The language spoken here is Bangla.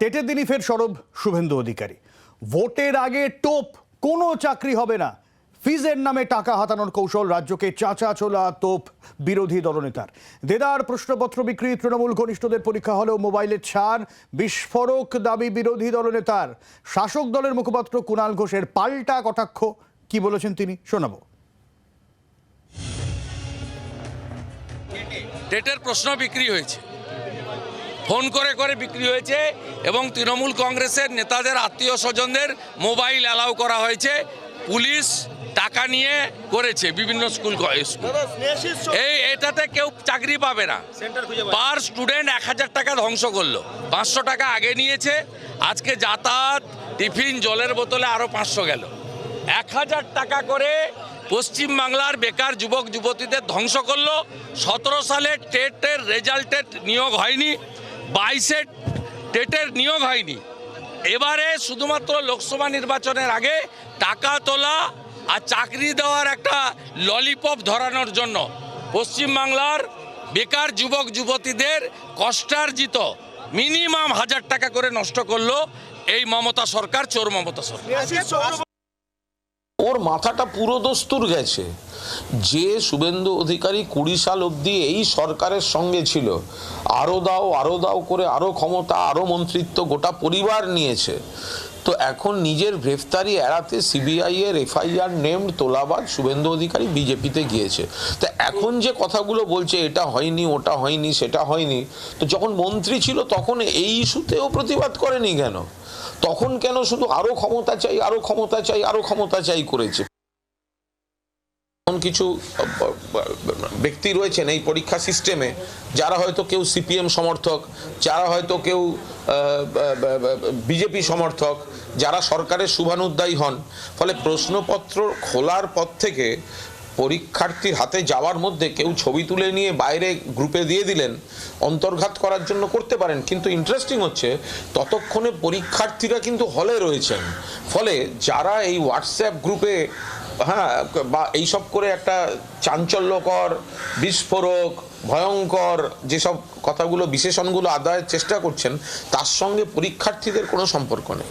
টেটের দিনই ফের সরব শুভেন্দু অধিকারী। ভোটের আগে টোপ, কোনো চাকরি হবে না। ফিজের নামে টাকা হাতানোর কৌশল রাজ্যকে চাচা চোলা তোপ বিরোধী দলনেতার। দেদার প্রশ্নপত্র বিক্রি তৃণমূল ঘনিষ্ঠদের পরীক্ষা হলেও মোবাইলের ছাড়, বিস্ফোরক দাবি বিরোধী দলনেতার। শাসক দলের মুখপাত্র কুণাল ঘোষের পাল্টা কটাক্ষ, কি বলেছেন তিনি? শোনাবো। টেটের প্রশ্ন বিক্রি হয়েছে। ফোন করে করে বিক্রি হয়েছে। এবং তৃণমূল কংগ্রেসের নেতাদের আত্মীয় স্বজনদের মোবাইল অ্যালাউ করা হয়েছে। পুলিশ টাকা নিয়ে করেছে বিভিন্ন স্কুল এই এটাতে কেউ চাকরি পাবে না। পার স্টুডেন্ট এক হাজার টাকা ধ্বংস করল। পাঁচশো টাকা আগে নিয়েছে আজকে যাতায়াত টিফিন জলের বোতলে আরও পাঁচশো গেল। এক হাজার টাকা করে পশ্চিমবাংলার বেকার যুবক যুবতীদের ধ্বংস করল। সতেরো সালে টেটের রেজাল্টের নিয়োগ হয়নি। বাইশে টেটের নিয়োগ হয়নি। এবারে শুধুমাত্র লোকসভা নির্বাচনের আগে টাকা তোলা আর চাকরি দেওয়ার একটা ললিপপ ধরানোর জন্য পশ্চিমবাংলার বেকার যুবক, যুবতীদের কষ্টার্জিত মিনিমাম হাজার টাকা করে নষ্ট করল এই মমতা সরকার, চোর মমতা সরকার। ওর মাথাটা পুরো দস্তুর গেছে। যে শুভেন্দু অধিকারী কুড়ি সাল অবধি এই সরকারের সঙ্গে ছিল আরও দাও আরও দাও করে আরও ক্ষমতা আরও মন্ত্রিত্ব গোটা পরিবার নিয়েছে। তো এখন নিজের গ্রেফতারি এড়াতে সিবিআই এর এফআইআর নেমড তোলাবাদ শুভেন্দু অধিকারী বিজেপিতে গিয়েছে। তো এখন যে কথাগুলো বলছে, এটা হয়নি, ওটা হয়নি, সেটা হয়নি, তো যখন মন্ত্রী ছিল তখন এই ইস্যুতেও প্রতিবাদ করেনি কেন? তখন কেন শুধু আরও ক্ষমতা চাই, আরও ক্ষমতা চাই, আরও ক্ষমতা চাই করেছে? এমন কিছু ব্যক্তি রয়েছেন এই পরীক্ষা সিস্টেমে, যারা হয়তো কেউ সিপিএম সমর্থক, যারা হয়তো কেউ বিজেপি সমর্থক যারা সরকারের শুভানুদ্দায়ী হন, ফলে প্রশ্নপত্র খোলার পর থেকে পরীক্ষার্থীর হাতে যাওয়ার মধ্যে কেউ ছবি তুলে নিয়ে বাইরে গ্রুপে দিয়ে দিলেন, অন্তর্ঘাত করার জন্য করতে পারেন। কিন্তু ইন্টারেস্টিং হচ্ছে, ততক্ষণে পরীক্ষার্থীরা কিন্তু হলে রয়েছেন। ফলে যারা এই হোয়াটসঅ্যাপ গ্রুপে হ্যাঁ বা এইসব করে একটা চাঞ্চল্যকর, বিস্ফোরক, ভয়ঙ্কর যেসব কথাগুলো, বিশেষণগুলো আদায়ের চেষ্টা করছেন, তার সঙ্গে পরীক্ষার্থীদের কোনো সম্পর্ক নেই।